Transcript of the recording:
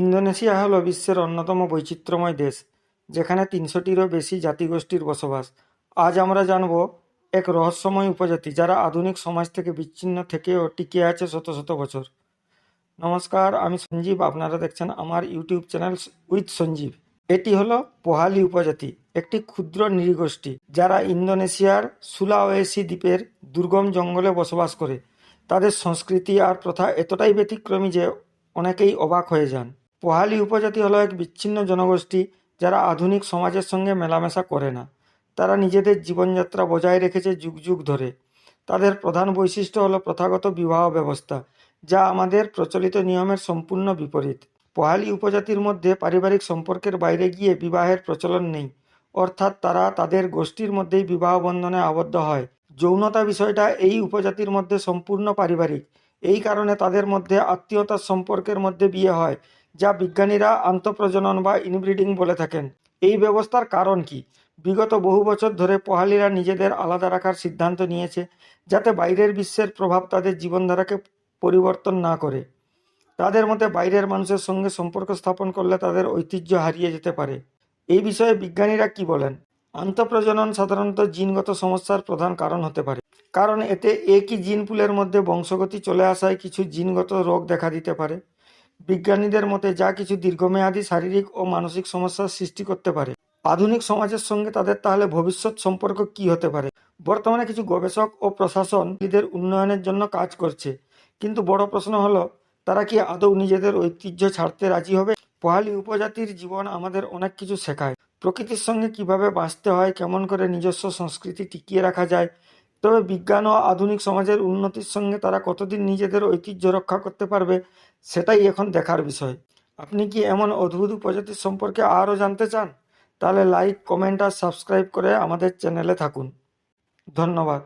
Indonesia হল বিশ্বের অন্যতম বৈচিত্র্যময় দেশ, যেখানে তিনশোটিরও বেশি জাতিগোষ্ঠীর বসবাস। আজ আমরা জানব এক রহস্যময় উপজাতি যারা আধুনিক সমাজ থেকে বিচ্ছিন্ন থেকেও টিকে আছে শত শত বছর। নমস্কার, আমি সঞ্জীব, আপনারা দেখছেন আমার ইউটিউব চ্যানেল উইথ সঞ্জীব। এটি হলো পোহালি উপজাতি, একটি ক্ষুদ্র নৃগোষ্ঠী যারা ইন্দোনেশিয়ার সুলাওয়েসি দ্বীপের দুর্গম জঙ্গলে বসবাস করে। তাদের সংস্কৃতি আর প্রথা এতটাই ব্যতিক্রমী যে অনেকেই অবাক হয়ে যান। পোহালি উপজাতি হলো এক বিচ্ছিন্ন জনগোষ্ঠী যারা আধুনিক সমাজের সঙ্গে মেলামেশা করে না। তারা নিজেদের জীবনযাত্রা বজায় রেখেছে যুগ যুগ ধরে। তাদের প্রধান বৈশিষ্ট্য হলো প্রথাগত বিবাহ ব্যবস্থা, যা আমাদের প্রচলিত নিয়মের সম্পূর্ণ বিপরীত। পোহালি উপজাতির মধ্যে পারিবারিক সম্পর্কের বাইরে গিয়ে বিবাহের প্রচলন নেই, অর্থাৎ তারা তাদের গোষ্ঠীর মধ্যেই বিবাহ বন্ধনে আবদ্ধ হয়। যৌনতা বিষয়টা এই উপজাতির মধ্যে সম্পূর্ণ পারিবারিক। এই কারণে তাদের মধ্যে আত্মীয়তার সম্পর্কের মধ্যে বিয়ে হয় যা বিজ্ঞানীরা আন্তঃপ্রজনন বা ইনব্রিডিং বলে থাকেন। এই ব্যবস্থার কারণ কি? বিগত বহু বছর ধরে পোহালিরা নিজেদের আলাদা রাখার সিদ্ধান্ত নিয়েছে, যাতে বাইরের বিশ্বের প্রভাব তাদের জীবনধারাকে পরিবর্তন না করে। তাদের মতে বাইরের মানুষের সঙ্গে সম্পর্ক স্থাপন করলে তাদের ঐতিহ্য হারিয়ে যেতে পারে। এই বিষয়ে বিজ্ঞানীরা কি বলেন? আন্তঃপ্রজনন সাধারণত জিনগত সমস্যার প্রধান কারণ হতে পারে, কারণ এতে একই জিন পুলের মধ্যে বংশগতি চলে আসায় কিছু জিনগত রোগ দেখা দিতে পারে। বিজ্ঞানীদের মতে যা কিছু দীর্ঘমেয়াদী শারীরিক ও মানসিক সমস্যার সৃষ্টি করতে পারে, আধুনিক সমাজের সঙ্গে তাদের তাহলে ভবিষ্যৎ সম্পর্ক কি হতে পারে? বর্তমানে কিছু গবেষক ও প্রশাসন এদের উন্নয়নের জন্য কাজ করছে, কিন্তু বড় প্রশ্ন হলো, তারা কি আদৌ নিজেদের ঐতিহ্য ছাড়তে রাজি হবে? পোহালি উপজাতির জীবন আমাদের অনেক কিছু শেখায়। প্রকৃতির সঙ্গে কীভাবে বাঁচতে হয়, কেমন করে নিজস্ব সংস্কৃতি টিকিয়ে রাখা যায় তবে বিজ্ঞান ও আধুনিক সমাজের উন্নতির সঙ্গে তারা কতদিন নিজেদের ঐতিহ্য রক্ষা করতে পারবে, সেটাই এখন দেখার বিষয়। আপনি কি এমন অদ্ভুত প্রজাতির সম্পর্কে আরও জানতে চান? তাহলে লাইক কমেন্ট আর সাবস্ক্রাইব করে আমাদের চ্যানেলে থাকুন। ধন্যবাদ।